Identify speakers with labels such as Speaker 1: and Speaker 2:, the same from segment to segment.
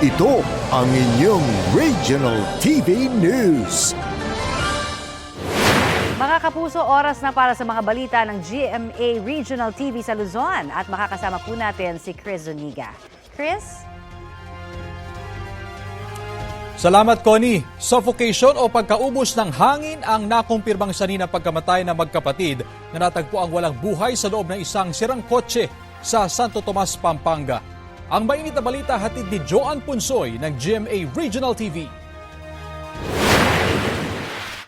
Speaker 1: Ito ang inyong Regional TV News.
Speaker 2: Mga kapuso, oras na para sa mga balita ng GMA Regional TV sa Luzon at makakasama po natin si Chris Zuniga. Chris?
Speaker 3: Salamat, Connie. Suffocation o pagkaubos ng hangin ang nakumpirmang sani ng pagkamatay ng magkapatid na natagpo ang walang buhay sa loob ng isang sirang kotse sa Santo Tomas, Pampanga. Ang mainit na balita hatid ni Joan Punsoy ng GMA Regional TV.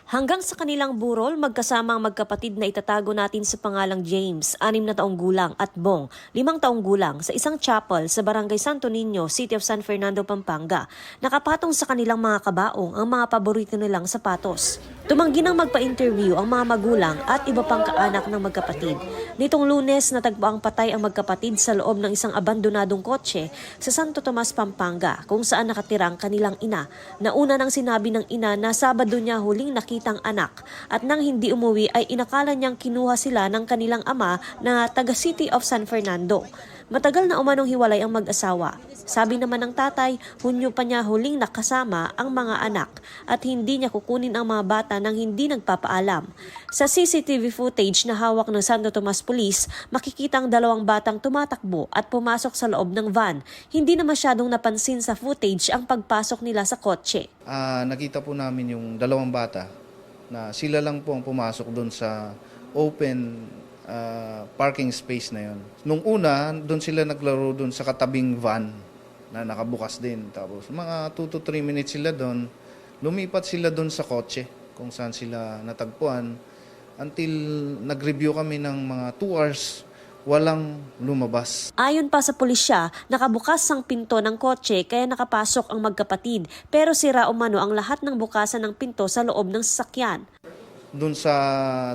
Speaker 4: Hanggang sa kanilang burol, magkasama ang magkapatid na itatago natin sa pangalang James, anim na taong gulang, at Bong, limang taong gulang, sa isang chapel sa Barangay Santo Niño, City of San Fernando, Pampanga. Nakapatong sa kanilang mga kabaong ang mga paborito nilang sapatos. Tumanggi ng magpa-interview ang mga magulang at iba pang kaanak ng magkapatid. Nitong lunes, natagpo ang patay ang magkapatid sa loob ng isang abandonadong kotse sa Santo Tomas, Pampanga, kung saan nakatira ang kanilang ina. Nauna nang sinabi ng ina na Sabado niya huling nakitang anak at nang hindi umuwi ay inakala niyang kinuha sila ng kanilang ama na taga City of San Fernando. Matagal na umanong hiwalay ang mag-asawa. Sabi naman ng tatay, hunyo pa niya huling nakasama ang mga anak at hindi niya kukunin ang mga bata nang hindi nagpapaalam. Sa CCTV footage na hawak ng Santo Tomas Police, makikita ang dalawang batang tumatakbo at pumasok sa loob ng van. Hindi na masyadong napansin sa footage ang pagpasok nila sa kotse.
Speaker 5: Ah, nakita po namin yung dalawang bata na sila lang po ang pumasok doon sa open ah, parking space na yon. Nung una, doon sila naglaro doon sa katabing van na nakabukas din. Tapos mga 2 to 3 minutes sila doon. Lumipat sila doon sa kotse kung saan sila natagpuan until nag-review kami ng mga 2 hours walang lumabas.
Speaker 4: Ayon pa sa pulisya, nakabukas ang pinto ng kotse kaya nakapasok ang magkapatid pero sira umano ang lahat ng bukasan ng pinto sa loob ng sasakyan.
Speaker 5: doon sa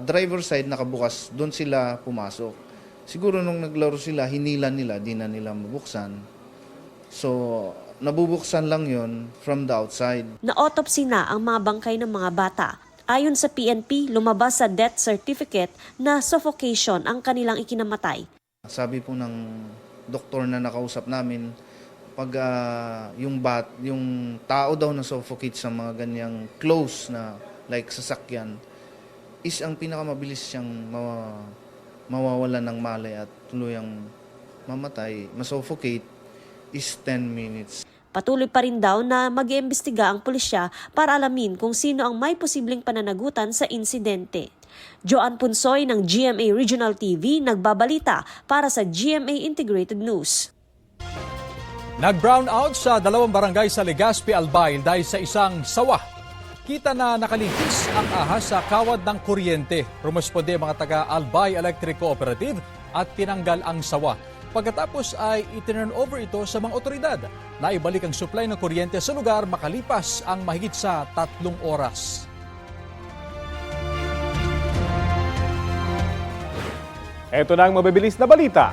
Speaker 5: driver side nakabukas, doon sila pumasok. Siguro nung naglaro sila, hinila nila, di na nila mabuksan. So, nabubuksan lang yon from the outside.
Speaker 4: Na-autopsy na ang mga bangkay ng mga bata. Ayon sa PNP, lumabas sa death certificate na suffocation ang kanilang ikinamatay.
Speaker 5: Sabi po ng doktor na nakausap namin, pag ah, yung bat, yung tao daw na suffocate sa mga ganyang close na like sasakyan, is ang pinakamabilis siyang mawa, mawawalan ng malay at tuluyang mamatay, masuffocate is 10 minutes.
Speaker 4: Patuloy pa rin daw na mag-iimbestiga ang pulisya para alamin kung sino ang may posibleng pananagutan sa insidente. Joan Punsoy ng GMA Regional TV nagbabalita para sa GMA Integrated News.
Speaker 3: Nag-brown out sa dalawang barangay sa Legazpi, Albay dahil sa isang sawa. Kita na nakaligis ang ahas sa kawad ng kuryente. Rumusponde ang mga taga Albay Electric Cooperative at tinanggal ang sawa. Pagkatapos ay itinurn over ito sa mga otoridad. Naibalik ang supply ng kuryente sa lugar makalipas ang mahigit sa tatlong oras.
Speaker 6: Ito na ang mabibilis na balita.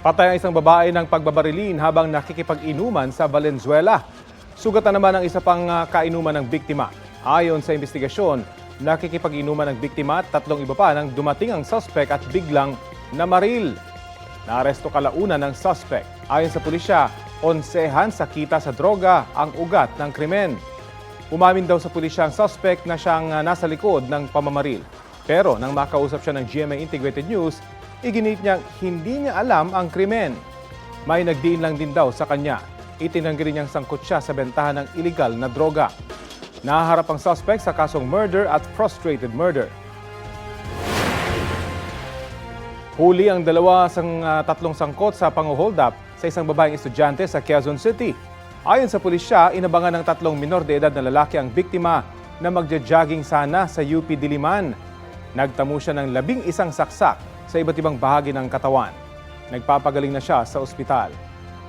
Speaker 6: Patay ang isang babae ng pagbabarilin habang nakikipag-inuman sa Valenzuela. Sugatan naman ang isa pang ah, kainuman ng biktima. Ayon sa investigasyon, nakikipag-inuman ng biktima at tatlong iba pa nang dumating ang suspect at biglang namaril. Naaresto kalauna ng suspect. Ayon sa pulisya, onsehan sa kita sa droga ang ugat ng krimen. Umamin daw sa pulisya ang suspect na siyang ah, nasa likod ng pamamaril. Pero nang makausap siya ng GMA Integrated News, iginit niyang hindi niya alam ang krimen. May nagdiin lang din daw sa kanya. Itinanggi rin niyang sangkot siya sa bentahan ng iligal na droga. Naharap ang suspect sa kasong murder at frustrated murder. Huli ang dalawa sang ah, tatlong sangkot sa pang-hold up sa isang babaeng estudyante sa Quezon City. Ayon sa pulisya, inabangan ng tatlong minor de edad na lalaki ang biktima na magja-jogging sana sa UP Diliman. Nagtamo siya ng labing isang saksak sa iba't ibang bahagi ng katawan. Nagpapagaling na siya sa ospital.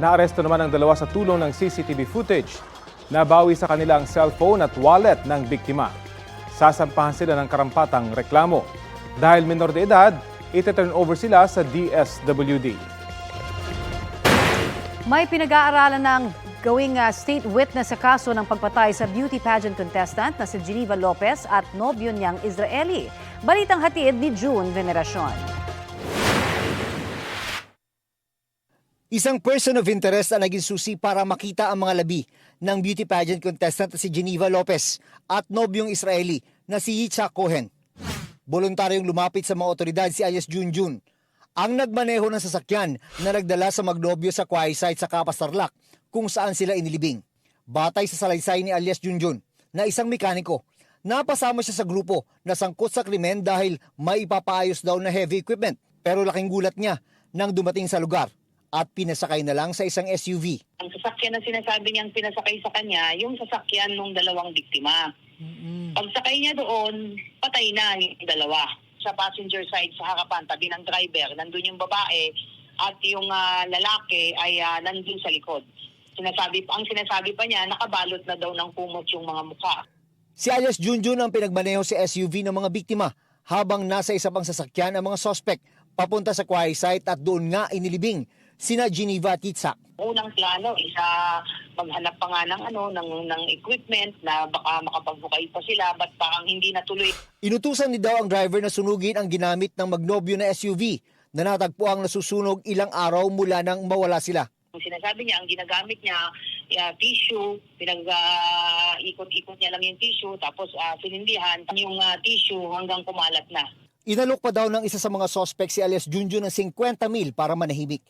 Speaker 6: Naaresto naman ang dalawa sa tulong ng CCTV footage. Nabawi sa kanila ang cellphone at wallet ng biktima. Sasampahan sila ng karampatang reklamo. Dahil minor de edad, ititurn over sila sa DSWD.
Speaker 2: May pinag-aaralan ng gawing ah, state witness sa kaso ng pagpatay sa beauty pageant contestant na si Geneva Lopez at nobyo niyang Israeli. Balitang hatid ni June Veneracion.
Speaker 7: Isang person of interest ang naging susi para makita ang mga labi ng beauty pageant contestant na si Geneva Lopez at nobyong Israeli na si Yitzhak Cohen. Voluntaryong lumapit sa mga otoridad si Alias Junjun, ang nagmaneho ng sasakyan na nagdala sa magnobyo sa Kwai site sa Kapas Tarlac kung saan sila inilibing. Batay sa salaysay ni Alias Junjun na isang mekaniko, napasama siya sa grupo na sangkot sa krimen dahil may ipapaayos daw na heavy equipment. Pero laking gulat niya nang dumating sa lugar at pinasakay na lang sa isang SUV.
Speaker 8: ang sasakyan na sinasabi niyang pinasakay sa kanya, yung sasakyan ng dalawang biktima. Pagsakay niya doon, patay na yung dalawa. Sa passenger side sa harapan, tabi ng driver, nandun yung babae at yung ah, lalaki ay ah, nandun sa likod. Sinasabi, ang sinasabi pa niya, nakabalot na daw ng kumot yung mga mukha.
Speaker 7: Si alias Junjun ang pinagmaneho sa SUV ng mga biktima habang nasa isa pang sasakyan ang mga sospek papunta sa Kwai site at doon nga inilibing sina Geneva at Yitzhak.
Speaker 8: Unang plano, isa maghanap pa nga ng, ano, ng, ng equipment na baka makapagbukay pa sila, ba't parang hindi natuloy
Speaker 7: Inutusan ni daw ang driver na sunugin ang ginamit ng magnobyo na SUV na natagpo ang nasusunog ilang araw mula nang mawala sila.
Speaker 8: Sinasabi niya, ang ginagamit niya, uh, tissue, pinag-ikot-ikot niya lang yung tissue, tapos uh, sinindihan yung ah, tissue hanggang kumalat na.
Speaker 7: Inalok pa daw ng isa sa mga sospek si alias Junjun ng 50 mil para manahimik.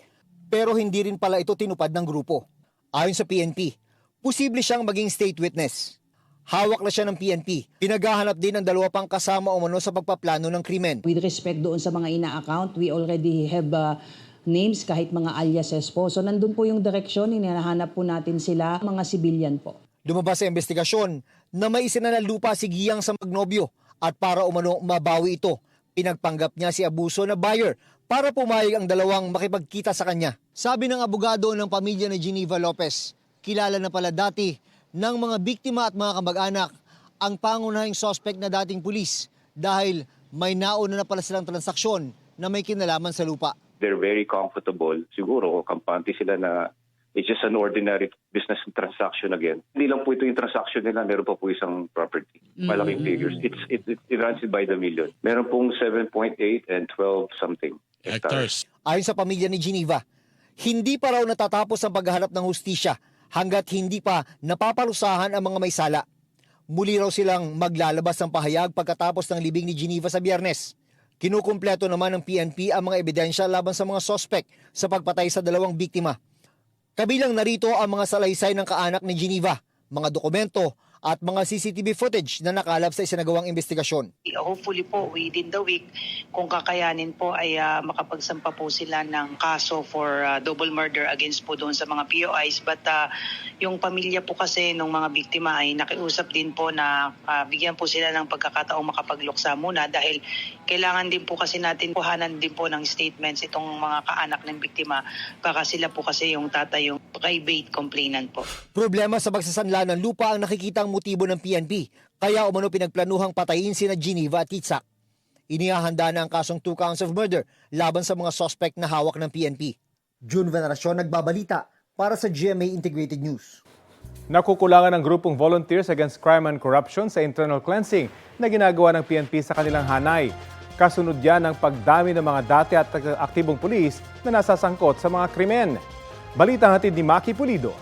Speaker 7: Pero hindi rin pala ito tinupad ng grupo. Ayon sa PNP, posible siyang maging state witness. Hawak na siya ng PNP. Pinaghahanap din ng dalawa pang kasama umano sa pagpaplano ng krimen.
Speaker 9: With respect doon sa mga ina-account, we already have uh, names kahit mga aliases po. So nandun po yung direksyon, hinahanap po natin sila, mga civilian po.
Speaker 7: Lumabas sa investigasyon na may isinanalupa si Giyang sa Magnobyo at para umano mabawi ito, pinagpanggap niya si Abuso na buyer para pumayag ang dalawang makipagkita sa kanya. Sabi ng abogado ng pamilya ni Geneva Lopez, kilala na pala dati ng mga biktima at mga kamag-anak ang pangunahing suspect na dating pulis dahil may nauna na pala silang transaksyon na may kinalaman sa lupa.
Speaker 10: they're very comfortable. Siguro, kampante sila na it's just an ordinary business transaction again. Hindi lang po ito yung transaction nila, meron pa po isang property. Malaking figures. It's, it, it, it runs it by the million. Meron pong 7.8 and 12 something hectares.
Speaker 7: Ayon sa pamilya ni Geneva, hindi pa raw natatapos ang paghahanap ng hustisya hanggat hindi pa napaparusahan ang mga may sala. Muli raw silang maglalabas ng pahayag pagkatapos ng libing ni Geneva sa biyernes. Kinukumpleto naman ng PNP ang mga ebidensya laban sa mga sospek sa pagpatay sa dalawang biktima. Kabilang narito ang mga salaysay ng kaanak ni Geneva, mga dokumento at mga CCTV footage na nakalap sa isinagawang investigasyon.
Speaker 11: hopefully po within the week kung kakayanin po ay ah, makapagsampa po sila ng kaso for ah, double murder against po doon sa mga POIs but ah, yung pamilya po kasi ng mga biktima ay nakiusap din po na ah, bigyan po sila ng pagkakataong makapagluksa muna dahil kailangan din po kasi natin kuhanan din po ng statements itong mga kaanak ng biktima baka sila po kasi yung tatay yung private complainant po.
Speaker 7: Problema sa pagsasanla ng lupa ang nakikitang motibo ng PNP, kaya umano pinagplanuhang patayin sina Geneva at Itzak. Inihahanda na ang kasong two counts of murder laban sa mga suspect na hawak ng PNP. June Veneracion nagbabalita para sa GMA Integrated News.
Speaker 6: Nakukulangan ng grupong Volunteers Against Crime and Corruption sa internal cleansing na ginagawa ng PNP sa kanilang hanay. Kasunod yan ng pagdami ng mga dati at aktibong pulis na nasasangkot sa mga krimen. Balita hatid ni Maki Pulido.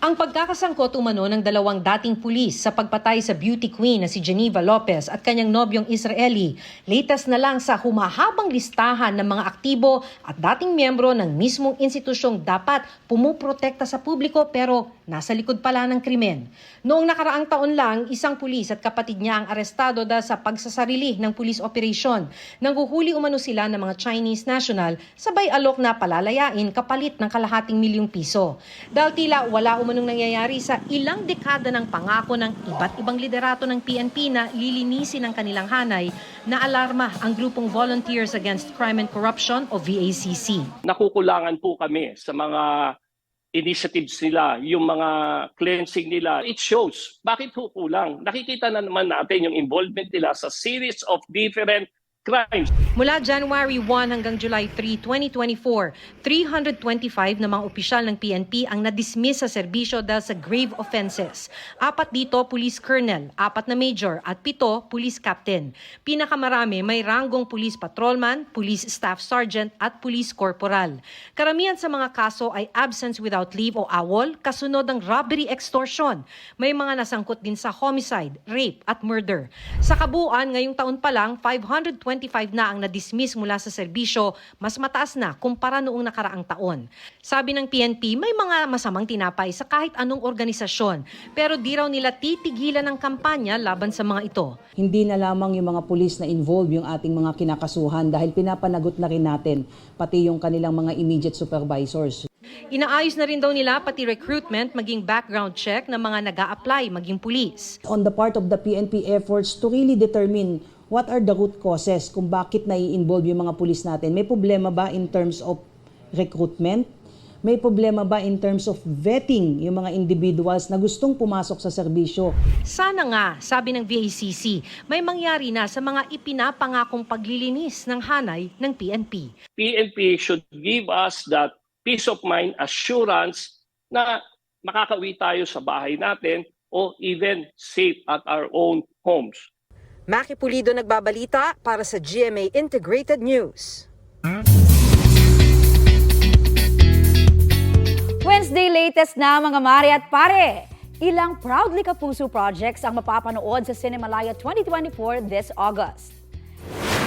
Speaker 12: Ang pagkakasangkot umano ng dalawang dating pulis sa pagpatay sa beauty queen na si Geneva Lopez at kanyang nobyong Israeli, latest na lang sa humahabang listahan ng mga aktibo at dating miyembro ng mismong institusyong dapat pumuprotekta sa publiko pero nasa likod pala ng krimen. Noong nakaraang taon lang, isang pulis at kapatid niya ang arestado dahil sa pagsasarili ng police operation. Nanghuhuli umano sila ng mga Chinese national sabay alok na palalayain kapalit ng kalahating milyong piso. Dahil tila wala umanong nangyayari sa ilang dekada ng pangako ng iba't ibang liderato ng PNP na lilinisin ang kanilang hanay, na alarma ang grupong Volunteers Against Crime and Corruption o VACC.
Speaker 13: nakukulangan po kami sa mga initiatives nila, yung mga cleansing nila. It shows. Bakit ho kulang? Nakikita na naman natin yung involvement nila sa series of different crimes.
Speaker 12: Mula January 1 hanggang July 3, 2024, 325 na mga opisyal ng PNP ang na-dismiss sa serbisyo dahil sa grave offenses. Apat dito, police colonel, apat na major, at pito, police captain. Pinakamarami may ranggong police patrolman, police staff sergeant, at police corporal. Karamihan sa mga kaso ay absence without leave o awol, kasunod ng robbery extortion. May mga nasangkot din sa homicide, rape, at murder. Sa kabuuan, ngayong taon pa lang, 525 na ang na-dismiss mula sa serbisyo, mas mataas na kumpara noong nakaraang taon. Sabi ng PNP, may mga masamang tinapay sa kahit anong organisasyon, pero di raw nila titigilan ng kampanya laban sa mga ito.
Speaker 9: Hindi na lamang yung mga pulis na involved yung ating mga kinakasuhan dahil pinapanagot na rin natin pati yung kanilang mga immediate supervisors.
Speaker 12: Inaayos na rin daw nila pati recruitment maging background check ng mga nag apply maging pulis.
Speaker 9: On the part of the PNP efforts to really determine what are the root causes kung bakit nai-involve yung mga pulis natin. May problema ba in terms of recruitment? May problema ba in terms of vetting yung mga individuals na gustong pumasok sa serbisyo?
Speaker 12: Sana nga, sabi ng VACC, may mangyari na sa mga ipinapangakong paglilinis ng hanay ng PNP.
Speaker 13: PNP should give us that peace of mind assurance na makakauwi tayo sa bahay natin o even safe at our own homes.
Speaker 14: Maki Pulido nagbabalita para sa GMA Integrated News.
Speaker 2: Wednesday latest na mga mare at pare. Ilang Proudly Kapuso projects ang mapapanood sa Cinemalaya 2024 this August.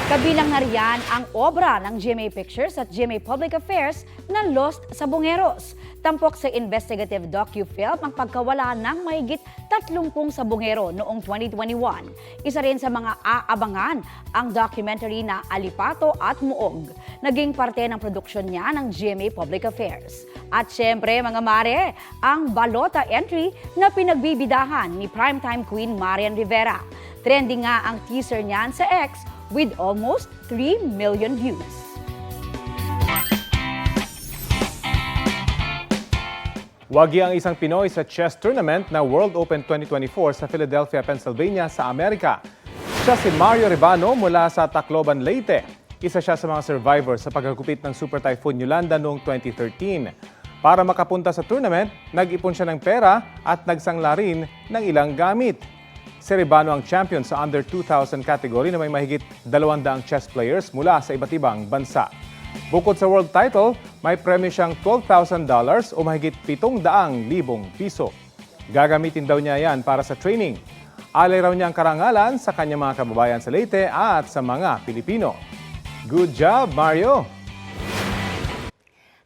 Speaker 2: Kabilang na riyan ang obra ng GMA Pictures at GMA Public Affairs na Lost sa Bungeros. Tampok sa investigative docu-film ang pagkawala ng mahigit 30 sabungero noong 2021. Isa rin sa mga aabangan ang documentary na Alipato at Muog. Naging parte ng produksyon niya ng GMA Public Affairs. At syempre mga mare, ang balota entry na pinagbibidahan ni primetime queen Marian Rivera. Trending nga ang teaser niyan sa X with almost 3 million views.
Speaker 6: Wagi ang isang Pinoy sa chess tournament na World Open 2024 sa Philadelphia, Pennsylvania sa Amerika. Siya si Mario Ribano mula sa Tacloban, Leyte. Isa siya sa mga survivors sa pagkagupit ng Super Typhoon Yolanda noong 2013. Para makapunta sa tournament, nag-ipon siya ng pera at nagsangla rin ng ilang gamit. Si Ribano ang champion sa under 2,000 category na may mahigit 200 chess players mula sa iba't ibang bansa. Bukod sa world title, may premyo siyang $12,000 o mahigit 700,000 piso. Gagamitin daw niya yan para sa training. Alay raw niya ang karangalan sa kanyang mga kababayan sa Leyte at sa mga Pilipino. Good job, Mario!